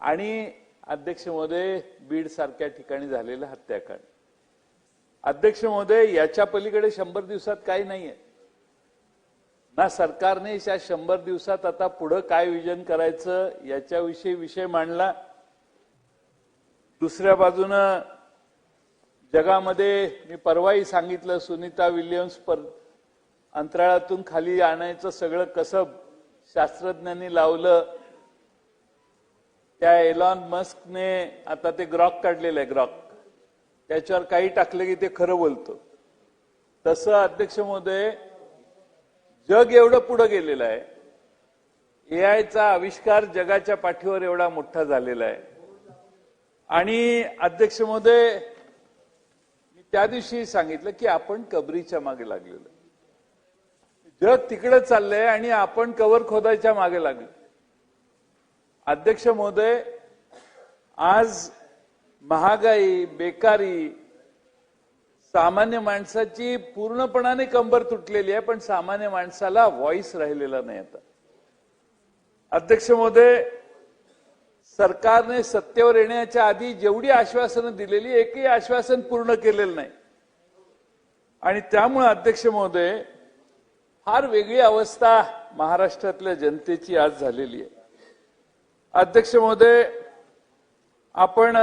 आणि अध्यक्ष महोदय बीड सारख्या ठिकाणी झालेलं हत्याकांड. अध्यक्ष महोदय याच्या पलीकडे शंभर दिवसात काही नाहीये. ना सरकारने या शंभर दिवसात आता पुढं काय विजन करायचं याच्याविषयी विषय मांडला. दुसऱ्या बाजूनं जगामध्ये मी परवाही सांगितलं सुनीता विल्यम्स पर अंतराळातून खाली आणायचं सगळं कसब शास्त्रज्ञांनी लावलं. त्या एलॉन मस्कने आता ते ग्रॉक काढलेलं आहे ग्रॉक. त्याच्यावर काही टाकलं की ते खरं बोलतो. तसं अध्यक्ष महोदय जग एवढं पुढं गेलेलं आहे. एआयचा आविष्कार जगाच्या पाठीवर एवढा मोठा झालेला आहे. आणि अध्यक्ष महोदय मी त्या दिवशी सांगितलं की आपण कबरीच्या मागे लागलेलो जग तिकडे चाललंय आणि आपण कवर खोदायच्या मागे लागलो. अध्यक्ष महोदय आज महागाई बेकारी सामान्य माणसाची पूर्णपणाने कंबर तुटलेली आहे पण सामान्य माणसाला व्हॉइस राहिलेला नाही आता. अध्यक्ष महोदय सरकारने सत्तेवर येण्याच्या आधी जेवढी आश्वासनं दिलेली एकही आश्वासन पूर्ण केलेलं नाही. आणि त्यामुळे अध्यक्ष महोदय फार वेगळी अवस्था महाराष्ट्रातल्या जनतेची आज झालेली आहे. अध्यक्ष महोदय आपण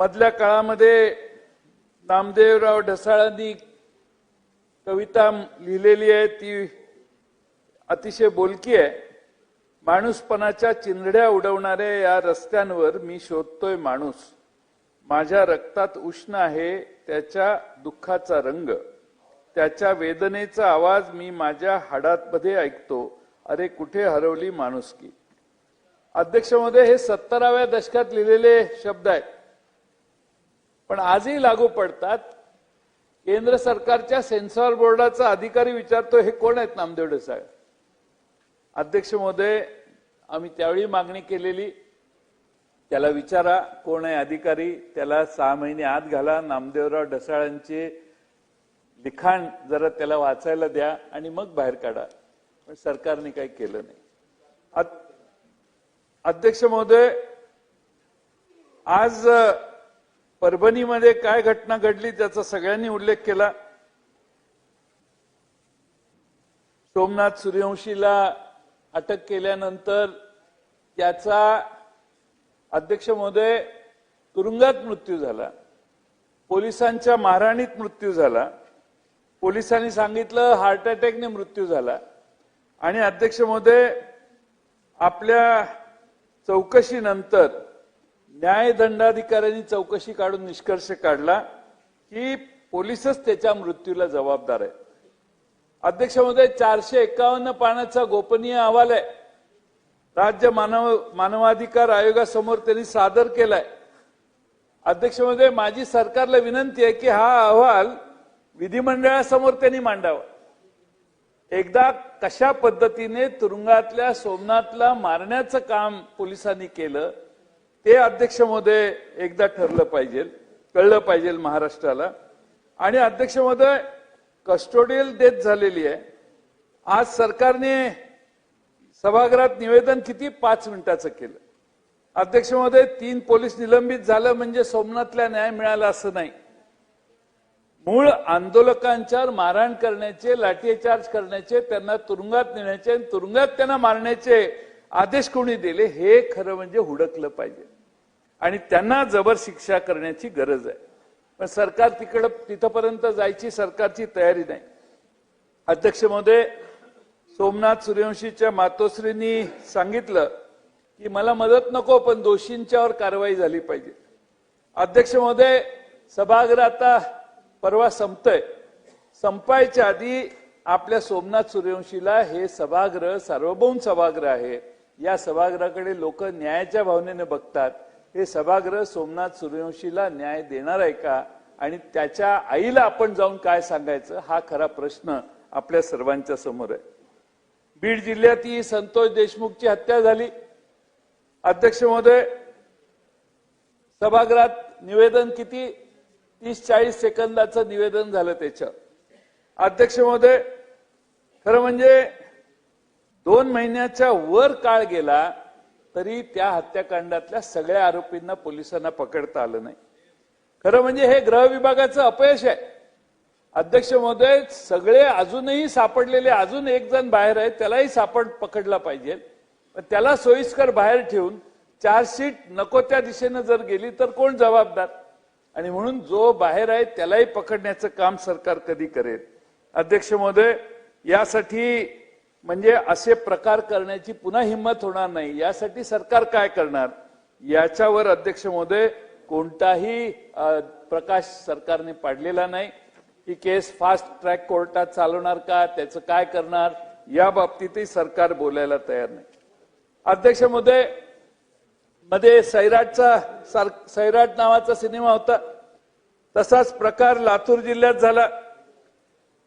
मधल्या काळामध्ये नामदेवराव ढसाळांनी कविता लिहिलेली आहे ती अतिशय बोलकी आहे. माणूसपणाच्या चिंधड्या उडवणाऱ्या या रस्त्यांवर मी शोधतोय माणूस. माझ्या रक्तात उष्ण आहे त्याच्या दुःखाचा रंग. त्याच्या वेदनेचा आवाज मी माझ्या हाडातमध्ये ऐकतो. अरे कुठे हरवली माणुसकी अध्यक्ष हे सत्तराव्या दशकात लिहिलेले शब्द आहेत. पण आजही लागू पडतात. केंद्र सरकारच्या सेन्सॉर बोर्डाचा अधिकारी विचारतो हे कोण आहेत नामदेव साहेब? अध्यक्ष महोदय आम्ही त्यावेळी मागणी केलेली त्याला विचारा कोण आहे अधिकारी? त्याला सहा महिने आत घाला. नामदेवराव ढसाळांचे लिखाण जरा त्याला वाचायला द्या आणि मग बाहेर काढा. पण सरकारने काही केलं नाही. अध्यक्ष महोदय आज परभणीमध्ये काय घटना घडली त्याचा सगळ्यांनी उल्लेख केला. सोमनाथ सूर्यवंशीला अटक केल्यानंतर त्याचा अध्यक्ष महोदय तुरुंगात मृत्यू झाला. पोलिसांच्या मारहाणीत मृत्यू झाला. पोलिसांनी सांगितलं हार्ट अटॅकने मृत्यू झाला. आणि अध्यक्ष महोदय आपल्या चौकशीनंतर न्यायदंडाधिकाऱ्यांनी चौकशी काढून निष्कर्ष काढला की पोलीसच त्याच्या मृत्यूला जबाबदार आहे. अध्यक्ष महोदय चारशे एकावन्न पानाचा गोपनीय अहवाल आहे. राज्य मानव मानवाधिकार आयोगासमोर त्यांनी सादर केलाय. अध्यक्ष महोदय माझी सरकारला विनंती आहे की हा अहवाल विधिमंडळासमोर त्यांनी मांडावं. एकदा कशा पद्धतीने तुरुंगातल्या सोमनाथला मारण्याचं काम पोलिसांनी केलं ते अध्यक्ष महोदय एकदा ठरलं पाहिजे कळलं पाहिजे महाराष्ट्राला. आणि अध्यक्ष महोदय कस्टोडियल डेथ झालेली आहे. आज सरकारने सभागृहात निवेदन किती? पाच मिनिटाचं केलं. अध्यक्ष महोदय तीन पोलीस निलंबित झालं म्हणजे सोमनाथला न्याय मिळाला असं नाही. मूळ आंदोलकांच्यावर मारहाण करण्याचे लाठीचार्ज करण्याचे त्यांना तुरुंगात नेण्याचे आणि तुरुंगात त्यांना मारण्याचे आदेश कोणी दिले हे खरं म्हणजे हुडकलं पाहिजे. आणि त्यांना जबर शिक्षा करण्याची गरज आहे. पण सरकार तिकडं तिथपर्यंत जायची सरकारची तयारी नाही. अध्यक्ष महोदय सोमनाथ सूर्यवंशीच्या मातोश्रींनी सांगितलं की मला मदत नको पण दोषींच्यावर कारवाई झाली पाहिजे. अध्यक्ष महोदय सभागृह आता परवा संपतय. संपायच्या आधी आपल्या सोमनाथ सूर्यवंशीला हे सभागृह सार्वभौम सभागृह आहे. या सभागृहाकडे लोक न्यायाच्या भावनेने बघतात. हे सभागृह सोमनाथ सूर्यवंशीला न्याय देणार आहे का? आणि त्याच्या आईला आपण जाऊन काय सांगायचं? हा खरा प्रश्न आपल्या सर्वांच्या समोर आहे. बीड जिल्ह्यात ही संतोष देशमुखची हत्या झाली. अध्यक्ष महोदय सभागृहात निवेदन किती? तीस चाळीस सेकंदाचं निवेदन झालं त्याचं अध्यक्ष महोदय खरं म्हणजे दोन महिन्याच्या वर काळ गेला तरी त्या हत्याकांडातल्या सगळ्या आरोपींना पोलिसांना पकडता आलं नाही. खरं म्हणजे हे गृह विभागाचं अपयश आहे. अध्यक्ष महोदय सगळे अजूनही सापडलेले अजून एक जण बाहेर आहे त्यालाही सापड पकडला पाहिजे. पण त्याला सोयीस्कर बाहेर ठेवून चार्जशीट नको त्या दिशेनं जर गेली तर कोण जबाबदार? आणि म्हणून जो बाहेर आहे त्यालाही पकडण्याचं काम सरकार कधी करेल. अध्यक्ष महोदय यासाठी म्हणजे असे प्रकार करण्याची पुन्हा हिंमत होणार नाही. यासाठी सरकार काय करणार? याच्यावर अध्यक्ष महोदय कोणताही प्रकाश सरकारने पाडलेला नाही. ही केस फास्ट ट्रॅक कोर्टात चालवणार का? त्याचं काय करणार? या बाबतीतही सरकार बोलायला तयार नाही. अध्यक्ष महोदय मध्ये सैराटचा सार सैराट नावाचा सिनेमा होता. तसाच प्रकार लातूर जिल्ह्यात झाला.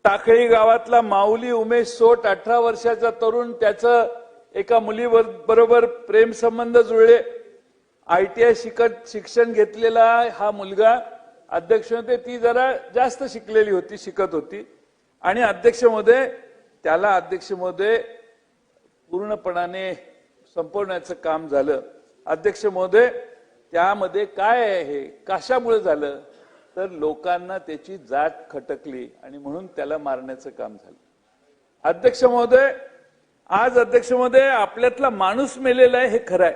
टाकळी गावातला माऊली उमेश सोट अठरा वर्षाचा तरुण त्याचं एका मुलीबरोबर प्रेम संबंध जुळले. आयटीआय शिकत शिक्षण घेतलेला हा मुलगा अध्यक्ष होते. ती जरा जास्त शिकलेली होती शिकत होती. आणि अध्यक्ष महोदय त्याला अध्यक्ष महोदय पूर्णपणाने संपवण्याचं काम झालं. अध्यक्ष महोदय त्यामध्ये काय आहे? कशामुळे झालं? तर लोकांना त्याची जात खटकली आणि म्हणून त्याला मारण्याचं काम झालं. अध्यक्ष महोदय आज अध्यक्ष महोदय आपल्यातला माणूस मेलेला आहे हे खरं आहे.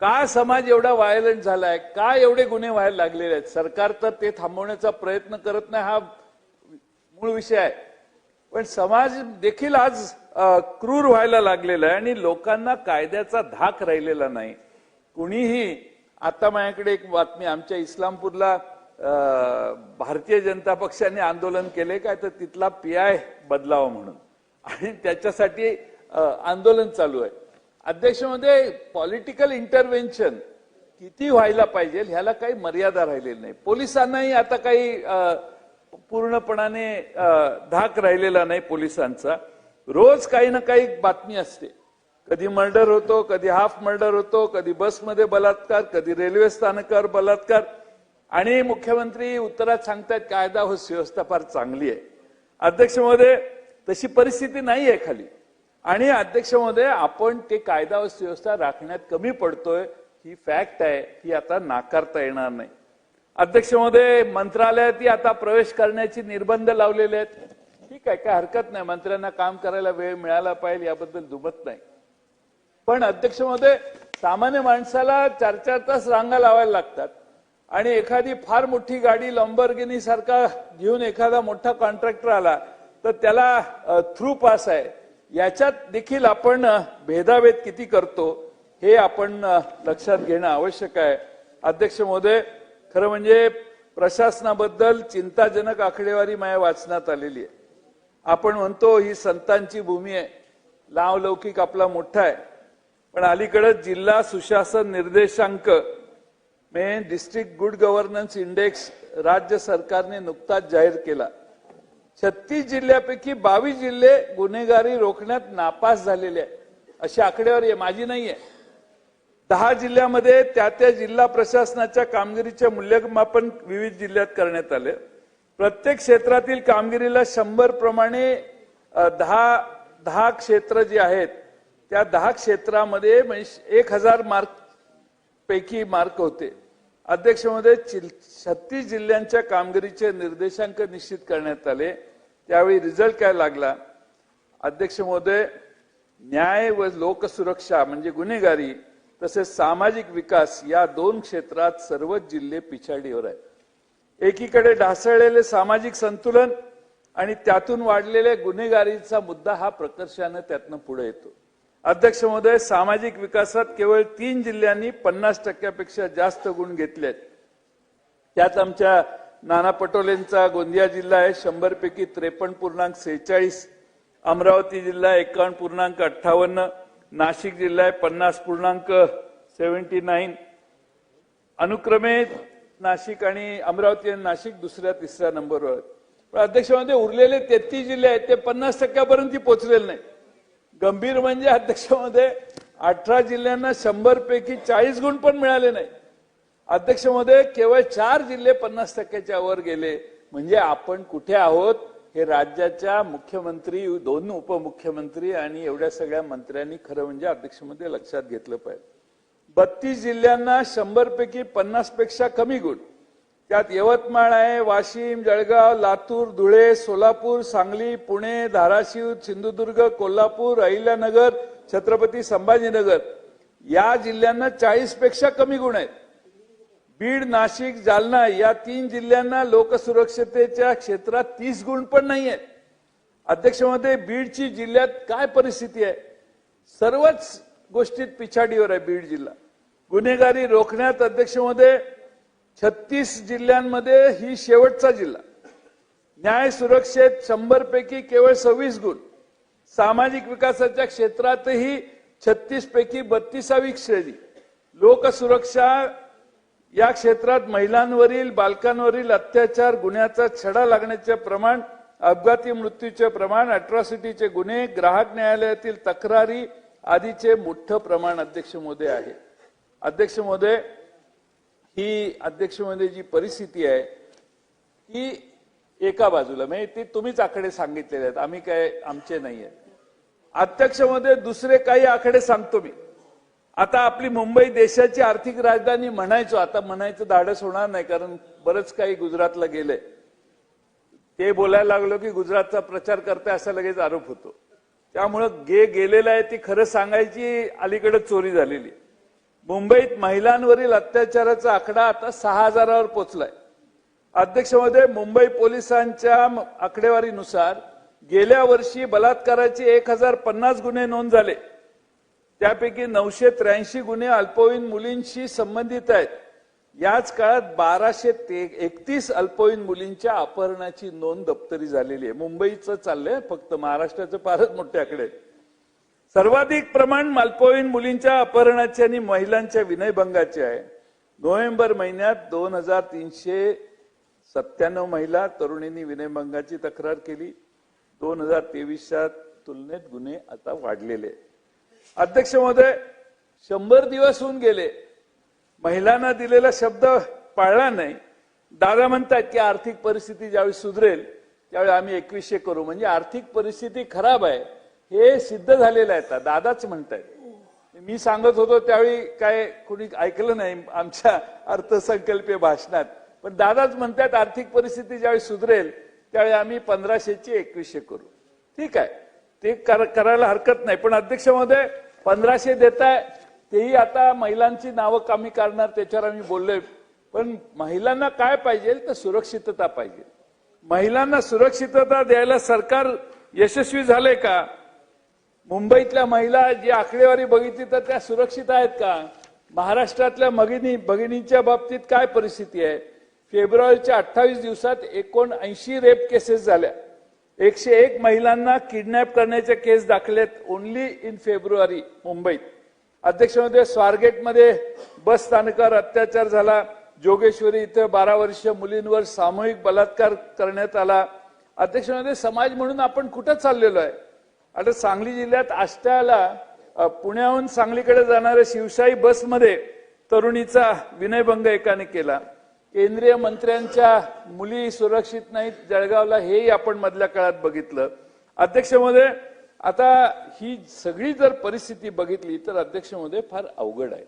का समाज एवढा व्हायलंट झालाय? का एवढे गुन्हे व्हायला लागलेले आहेत? सरकार तर ते थांबवण्याचा प्रयत्न करत नाही हा मूळ विषय आहे. पण समाज देखील आज क्रूर व्हायला लागलेला आहे आणि लोकांना कायद्याचा धाक राहिलेला नाही. कुणीही आता माझ्याकडे एक बातमी आमच्या इस्लामपूरला भारतीय जनता पक्षाने आंदोलन केले काय? तर तिथला पी आय बदलावा म्हणून. आणि त्याच्यासाठी आंदोलन चालू आहे. अध्यक्षमध्ये पॉलिटिकल इंटरव्हेन्शन किती व्हायला पाहिजे ह्याला काही मर्यादा राहिलेली नाही. पोलिसांनाही आता काही पूर्णपणाने धाक राहिलेला नाही पोलिसांचा. रोज काही ना काही बातमी असते. कधी मर्डर होतो कधी हाफ मर्डर होतो कधी बसमध्ये बलात्कार कधी रेल्वे स्थानकावर बलात्कार. आणि मुख्यमंत्री उत्तरात सांगतायत कायदा हो सुव्यवस्था फार चांगली आहे. अध्यक्ष महोदय तशी परिस्थिती नाही आहे खाली. आणि अध्यक्ष महोदय आपण ते कायदा हो व सुव्यवस्था राखण्यात कमी पडतोय ही फॅक्ट आहे ही आता नाकारता येणार नाही. अध्यक्ष महोदय मंत्रालयातही आता प्रवेश करण्याची निर्बंध लावलेले आहेत. ठीक आहे काय हरकत नाही. मंत्र्यांना काम करायला वेळ मिळाला पाहिजे याबद्दल दुमत नाही. पण अध्यक्ष महोदय सामान्य माणसाला चार चार तास रांगा लावायला लागतात. आणि एखादी फार मोठी गाडी लंबरगिनी सारखा घेऊन एखादा मोठा कॉन्ट्रॅक्टर आला तर त्याला थ्रू पास आहे. याच्यात देखील आपण भेदाभेद किती करतो हे आपण लक्षात घेणं आवश्यक आहे. अध्यक्ष महोदय खरं म्हणजे प्रशासनाबद्दल चिंताजनक आकडेवारी माझ्या वाचनात आलेली आहे. आपण म्हणतो ही संतांची भूमी आहे. लावलौकिक आपला मोठा आहे. पण अलीकडे जिल्हा सुशासन निर्देशांक मे डिस्ट्रिक्ट गुड गव्हर्नन्स इंडेक्स राज्य सरकारने नुकताच जाहीर केला. छत्तीस जिल्ह्यापैकी बावीस जिल्हे गुन्हेगारी रोखण्यात नापास झालेले आहे अशी आकडेवारी आहे माझी नाही आहे. दहा जिल्ह्यामध्ये त्या त्या जिल्हा प्रशासनाच्या कामगिरीचे मूल्यमापन विविध जिल्ह्यात करण्यात आले. प्रत्येक क्षेत्रातील कामगिरीला शंभर प्रमाणे दहा दहा क्षेत्र जी आहेत त्या दहा क्षेत्रामध्ये म्हणजे एक हजार मार्क पैकी मार्क होते. अध्यक्ष महोदय छत्तीस जिल्ह्यांच्या कामगिरीचे निर्देशांक निश्चित करण्यात आले. त्यावेळी रिझल्ट काय लागला? अध्यक्ष महोदय न्याय व लोकसुरक्षा म्हणजे गुन्हेगारी तसेच सामाजिक विकास या दोन क्षेत्रात सर्वच जिल्हे पिछाडीवर आहेत. एकीकडे ढासळलेले सामाजिक संतुलन आणि त्यातून वाढलेल्या गुन्हेगारीचा मुद्दा हा प्रकर्षानं त्यातनं पुढे येतो. अध्यक्ष महोदय सामाजिक विकासात केवळ तीन जिल्ह्यांनी पन्नास टक्क्यापेक्षा जास्त गुण घेतले आहेत त्यात आमच्या नाना पटोलेंचा गोंदिया जिल्हा आहे शंभर पैकी त्रेपन्न पूर्णांक सेहेचाळीस अमरावती जिल्हा एकावन्न पूर्णांक अठ्ठावन्न नाशिक जिल्हा आहे पन्नास पूर्णांक सेव्हन्टी नाईन. अनुक्रमे नाशिक आणि अमरावती आणि नाशिक दुसऱ्या तिसऱ्या नंबरवर. पण अध्यक्षमध्ये उरलेले तेहतीस जिल्हे आहेत ते पन्नास टक्क्यापर्यंत पोहोचलेले नाही गंभीर म्हणजे अध्यक्षामध्ये अठरा जिल्ह्यांना शंभर पैकी चाळीस गुण पण मिळाले नाही अध्यक्षमध्ये केवळ चार जिल्हे पन्नास टक्क्याच्या वर गेले. म्हणजे आपण कुठे आहोत? हे राज्याच्या मुख्यमंत्री दोन उपमुख्यमंत्री आणि एवढ्या सगळ्या मंत्र्यांनी खरं म्हणजे अध्यक्षमध्ये लक्षात घेतलं पाहिजे. बत्तीस जिल्ह्यांना शंभर पैकी पन्नासपेक्षा कमी गुण. त्यात यवतमाळ आहे वाशिम जळगाव लातूर धुळे सोलापूर सांगली पुणे धाराशिव सिंधुदुर्ग कोल्हापूर अहिल्यानगर छत्रपती संभाजीनगर. या जिल्ह्यांना चाळीसपेक्षा कमी गुण आहेत. बीड नाशिक जालना या तीन जिल्ह्यांना लोकसुरक्षतेच्या क्षेत्रात तीस गुण पण नाही आहेत. अध्यक्ष महोदय बीडची जिल्ह्यात काय परिस्थिती आहे? सर्वच गोष्टीत पिछाडीवर आहे बीड जिल्हा. गुन्हेगारी रोखण्यात अध्यक्षमध्ये छत्तीस जिल्ह्यांमध्ये ही शेवटचा जिल्हा. न्याय सुरक्षेत शंभर पैकी केवळ सव्वीस गुण. सामाजिक विकासाच्या क्षेत्रातही छत्तीस पैकी बत्तीसावी श्रेणी. लोकसुरक्षा या क्षेत्रात महिलांवरील बालकांवरील अत्याचार गुन्ह्याचा छडा लागण्याचे प्रमाण अपघाती मृत्यूचे प्रमाण अट्रॉसिटीचे गुन्हे ग्राहक न्यायालयातील तक्रारी आदीचे मोठं प्रमाण अध्यक्ष मोदय आहे. अध्यक्ष महोदय ही अध्यक्ष महोदय जी परिस्थिती आहे ती एका बाजूला म्हणजे ती तुम्हीच आकडे सांगितलेले आहेत आम्ही काय आमचे नाही आहेत अध्यक्षमध्ये दुसरे काही आकडे सांगतो मी. आता आपली मुंबई देशाची आर्थिक राजधानी म्हणायचो आता म्हणायचं धाडस होणार नाही कारण बरंच काही गुजरातला गेलंय. ते बोलायला लागलो की गुजरातचा प्रचार करताय असा लगेच आरोप होतो. त्यामुळं गे गेलेलं आहे ती खरं सांगायची अलीकडे चोरी झालेली मुंबईत महिलांवरील अत्याचाराचा आकडा आता सहा हजारावर पोचलाय. अध्यक्षमध्ये मुंबई पोलिसांच्या आकडेवारीनुसार गेल्या वर्षी बलात्काराचे एक हजार पन्नास गुन्हे नोंद झाले. त्यापैकी नऊशे त्र्याऐंशी गुन्हे अल्पवयीन मुलींशी संबंधित आहेत. याच काळात बाराशे ते एकतीस अल्पवयीन मुलींच्या अपहरणाची नोंद दप्तरी झालेली आहे. मुंबईचं चाललंय फक्त महाराष्ट्राचे फारच मोठे आकडे आहेत. सर्वाधिक प्रमाण अल्पवयीन मुलींच्या अपहरणाचे आणि महिलांच्या विनयभंगाचे आहे. नोव्हेंबर महिन्यात दोन हजार तीनशे सत्त्याण्णव महिला तरुणींनी विनयभंगाची तक्रार केली. दोन हजार तेवीसच्या तुलनेत गुन्हे आता वाढलेले अध्यक्ष महोदय शंभर दिवस होऊन गेले. महिलांना दिलेला शब्द पाळला नाही. दादा म्हणतात की आर्थिक परिस्थिती ज्यावेळी सुधरेल त्यावेळी आम्ही एकवीसशे करू. म्हणजे आर्थिक परिस्थिती खराब आहे. हे सिद्ध झालेलं आहे आता. दादाच म्हणतायत. मी सांगत होतो त्यावेळी काय कोणी ऐकलं नाही आमच्या अर्थसंकल्पीय भाषणात. पण दादाच म्हणतात आर्थिक परिस्थिती ज्यावेळी सुधरेल त्यावेळी आम्ही पंधराशेची एकवीसशे करू. ठीक आहे. ते कर- करायला हरकत नाही. पण अध्यक्ष महोदय पंधराशे देत आहे तेही आता महिलांची नावं कमी करणार त्याच्यावर आम्ही बोललोय. पण महिलांना काय पाहिजे? तर सुरक्षितता पाहिजे. महिलांना सुरक्षितता द्यायला सरकार यशस्वी झालंय का? मुंबईतल्या महिला जी आकडेवारी बघितली तर त्या सुरक्षित आहेत का? महाराष्ट्रातल्या भगिनी भगिनींच्या बाबतीत काय परिस्थिती आहे? फेब्रुवारीच्या अठ्ठावीस दिवसात एकोणऐंशी रेप केसेस झाल्या. एकशे एक महिलांना किडनॅप करण्याच्या केस दाखलेत ओन्ली इन फेब्रुवारी मुंबईत. अध्यक्ष महोदय स्वारगेटमध्ये बस स्थानकावर अत्याचार झाला. जोगेश्वरी इथं बारा वर्षीय मुलींवर सामूहिक बलात्कार करण्यात आला. अध्यक्ष महोदय समाज म्हणून आपण कुठं चाललेलो आहे? आता सांगली जिल्ह्यात आष्ट्याला पुण्याहून सांगलीकडे जाणाऱ्या शिवशाही बसमध्ये तरुणीचा विनयभंग एकाने केला. केंद्रीय मंत्र्यांच्या मुली सुरक्षित नाहीत जळगावला हेही आपण मधल्या काळात बघितलं. अध्यक्ष महोदय आता ही सगळी जर परिस्थिती बघितली तर अध्यक्ष महोदय फार अवघड आहे.